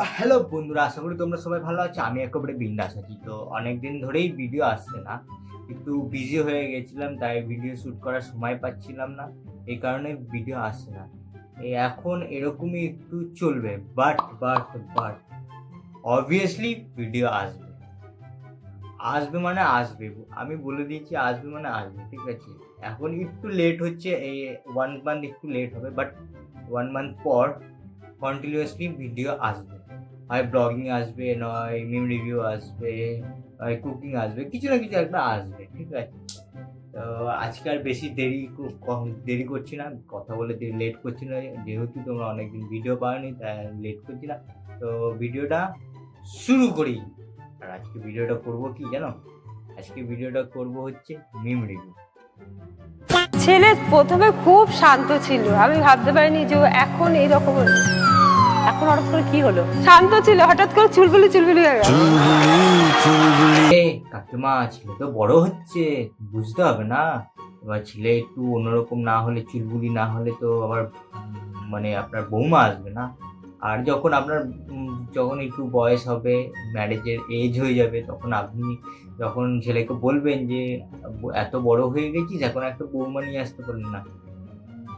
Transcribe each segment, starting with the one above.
Hello বন্ধুরা, আশা করি তোমরা সবাই ভালো আছো। আমি একেবারে বিন্দাস আছি। তো অনেকদিন ধরেই ভিডিও আসছে না। একটু বিজি হয়ে গেছিলাম, তাই ভিডিও শ্যুট করার সময় পাচ্ছিলাম না। এই কারণে ভিডিও আসছে না। এখন এরকমই একটু চলবে। But but but obviously video আসবে। আসবে মানে আসবে। আমি বলে দিয়েছি, আসবে মানে আসবে, ঠিক আছে? এখন একটু লেট হচ্ছে, এই ওয়ান মান্থ একটু লেট হবে। বাট ওয়ান মান্থ পর কন্টিনিউয়াসলি ভিডিও আসবে। হয় ব্লগিং আসবে, নয় মিম রিভিউ আসবে হয় কুকিং আসবে, কিছু না কিছু একটা আসবে, ঠিক আছে? তো আজকে আর বেশি দেরি দেরি করছি না, কথা বলে লেট করছি না, যেহেতু তোমরা অনেকদিন ভিডিও পাওনি, তাই লেট করছি না। তো ভিডিওটা শুরু করি। আর আজকে ভিডিওটা করব কি জানো? আজকে ভিডিওটা করব হচ্ছে মিম রিভিউ ছেলে প্রথমে খুব শান্ত ছিল, আমি ভাবতে পারিনি যে এখন এইরকম। এখন হঠাৎ করে কি হলো? শান্ত ছিল, হঠাৎ করে চুলবুলি চুলবুলি হয়ে কাকিমা, ছেলে তো বড় হচ্ছে, বুঝতে হবে না। এবার ছেলে একটু অন্যরকম না হলে, চুলবুলি না হলে তো আবার মানে আপনার বৌমা আসবে না। আর যখন আপনার যখন একটু বয়স হবে ম্যারেজের এজ হয়ে যাবে, তখন আপনি যখন ছেলেকে বলবেন যে, এত বড় হয়ে গেছিস, এখন একটা বৌমা নিয়ে আসতে পারলেন না।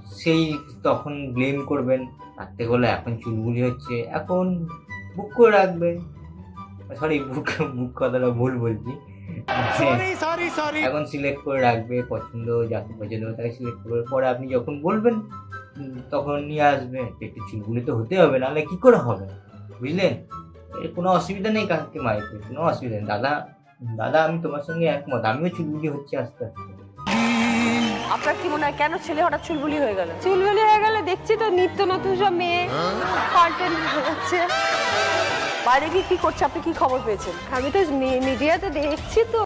সেই তখন ব্লেম করবেন। তার থেকে হলে এখন চুলবুলি হচ্ছে। এখন বুক করে রাখবেন। সরি বুক বুক কথাটা ভুল বলছি। এখন সিলেক্ট করে রাখবে পছন্দ যাকে পছন্দ তাকে সিলেক্ট করবে। পরে আপনি যখন বলবেন তখন নিয়ে আসবে। একটু চুলগুলি তো হতে হবে নাহলে কি করে হবে? বুঝলেন? এর কোনো অসুবিধা নেই কাকে মাইতে কোনো অসুবিধা নেই। দাদা দাদা আমি তোমার সঙ্গে একমত। আমিও চুলগুলি হচ্ছে আস্তে আস্তে। আপনার কি মনে হয় কেন ছেলে হঠাৎ চুলবুলি হয়ে গেল? চুলবুলি হয়ে গেলে দেখছি তো নিত্য নতুন সব মেয়ে কন্টেন্ট হচ্ছে বাইরে গিয়ে কি করছে? আপনি কি খবর পেয়েছেন? আমি তো মিডিয়াতে দেখছি তো।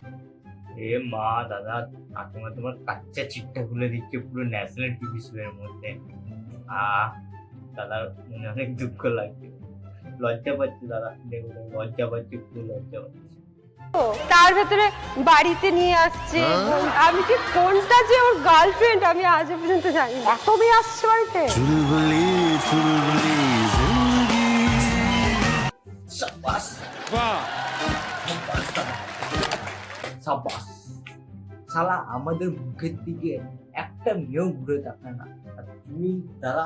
এ মা দাদা কাকিমা তোমার কাচ্চা চিটটা খুলে দিচ্ছে পুরো ন্যাশনাল টিভি শো এর মধ্যে। আহ দাদার মনে অনেক দুঃখ লাগছে। লজ্জা পাচ্ছে দাদা দেখো লজ্জা পাচ্ছে পুরো লজ্জা পাচ্ছে। তার ভেতরে বাড়িতে নিয়ে আসছে। আমি কি কোনটা যে ওর গার্লফ্রেন্ড আমি আজও পর্যন্ত জানি না এত মেয়ে আসছে বাড়িতে। দাদা। আমাদের মুখের দিকে একটা মেয়েও ঘুরে তাকায় না। আর তুমি দাদা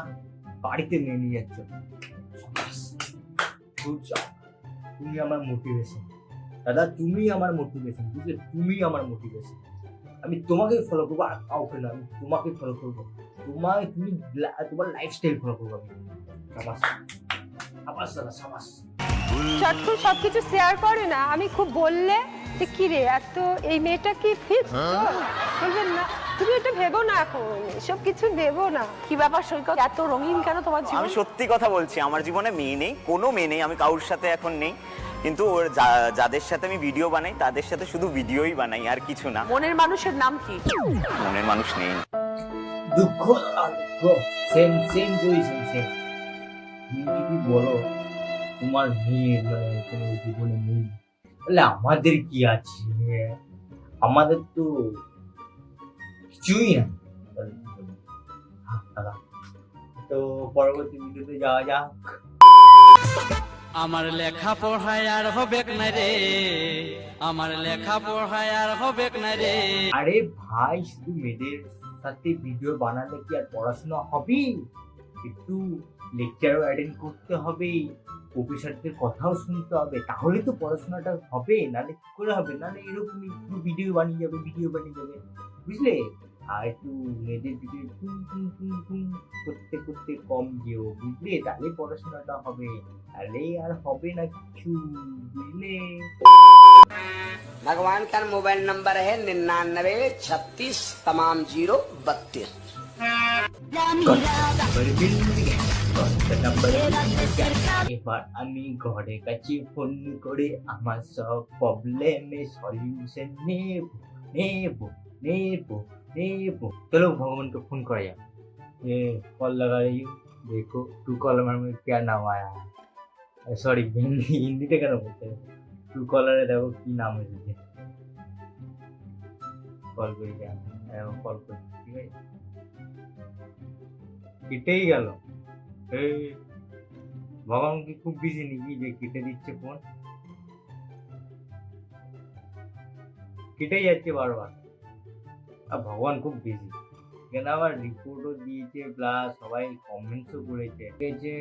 বাড়িতে নিয়ে নিয়ে যাচ্ছ। তুমি আমার মোটিভেশন দাদা তুমি আমার মোটিভেশন বুঝলে? তুমি আমার মোটিভেশন আমি তোমাকে ফলো করব আর কাউকে না আমি তোমাকে ফলো করব। তোমায় তুমি তোমার লাইফস্টাইল ফলো করব আমি। সাবাস। সাবাস দাদা সাবাস। চট করে সবকিছু শেয়ার করে না আমি খুব বললে যে কি রে এত এই মেয়েটা কি ফিক্স বলবেন না তুমি এটা ভেবো না এখন সব কিছু ভেবো না। কি ব্যাপার সৈকত? এত রঙিন কেন তোমার জীবন? আমি সত্যি কথা বলছি আমার জীবনে মেয়ে নেই কোনো মেয়ে নেই আমি কারোর সাথে এখন নেই। কিন্তু ওর যা- যাদের সাথে আমি ভিডিও বানাই তাদের সাথে শুধু ভিডিওই বানাই আর কিছু না। মনের মানুষের নাম কি? মনের মানুষ নেই। দুঃখ আর দুঃখ সেম সেম পজিশন সেম তুমি যদি বলো তোমার মেয়ে মানে কোনো জীবনে নেই তাহলে আমাদের কি আছে? আমাদের তো কিছুই না কি তো পরবর্তী ভিডিওতে যাওয়া যাক। আমার লেখা পড়ায় আর হবে না রে। আমার লেখা পড়ায় আর হবে না রে। আরে ভাই, শুধু মেয়েদের সাথে ভিডিও বানালে কি আর পড়াশোনা হবে? একটু লেকচারও অ্যাটেন্ড করতে হবে প্রফেসরদের কথাও শুনতে হবে, তাহলে তো পড়াশোনাটা হবে, নাহলে কি করে হবে? নাহলে এরকমই একটু ভিডিও বানিয়ে যাবে ভিডিও বানিয়ে যাবে, বুঝলে? আর একটু মেয়েদের দিকে টুম টুম টুম টুম করতে করতে কম যেও বুঝলে তাহলে পড়াশোনাটা হবে তাহলে আর হবে না কিছু বুঝলে भगवान का मोबाइल नंबर है निन्यानवे छत्तीस तमाम जीरो बत्तीस এবার আমি ঘরে কাছে ফোন করে আমার সব প্রবলেমের সলিউশন নেব নেব নেব ভগবানকে ফোন করা যাবে কল লাগাই দেখো টু কলার পেয়ার নাম আয়া? সরি হিন্দিতে কেন বলতে টু কলারে দেখো কি নাম কল করি কল করি ঠিক গেল। ভগবান কি খুব বিজি নাকি? যে কেটে দিচ্ছে ফোন কেটেই যাচ্ছে বারবার। ভগবান খুব বিজি এখানে আবার রিপোর্টও দিয়েছে প্লাস সবাই কমেন্টসও করেছে। যে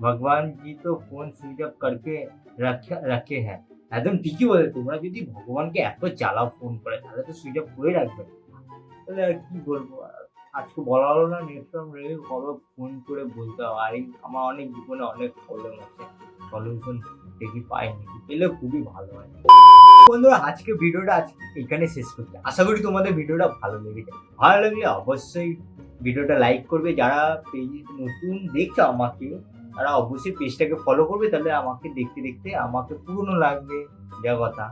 ভগবান জি তো ফোন সুইচ অফ করকে রাখে রাখে হ্যাঁ। একদম ঠিকই বলে, তোমরা যদি ভগবানকে এত চালাও ফোন করে, তাহলে তো সুইচ অফ করে রাখবে। তাহলে আর কি বলব? আজকে বলা হলো না টাইম রেগে কবে ফোন করে বলতে হবে। আর আমার অনেক জীবনে অনেক প্রবলেম আছে। সলিউশন দেখি পাইনি। পেলে খুবই ভালো হয়। বন্ধুরা, আজকে ভিডিওটা আজকে এখানে শেষ করছি। আশা করি তোমাদের ভিডিওটা ভালো লেগেছে। ভালো লাগলে অবশ্যই ভিডিওটা লাইক করবে। যারা পেজ নতুন দেখছ আমাকে, তারা অবশ্যই পেজটাকে ফলো করবে। তাহলে আমাকে দেখতে দেখতে আমাকে পুরনো লাগবে। যা কথা।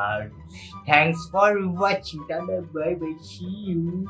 আর thanks for watching tata bye bye see you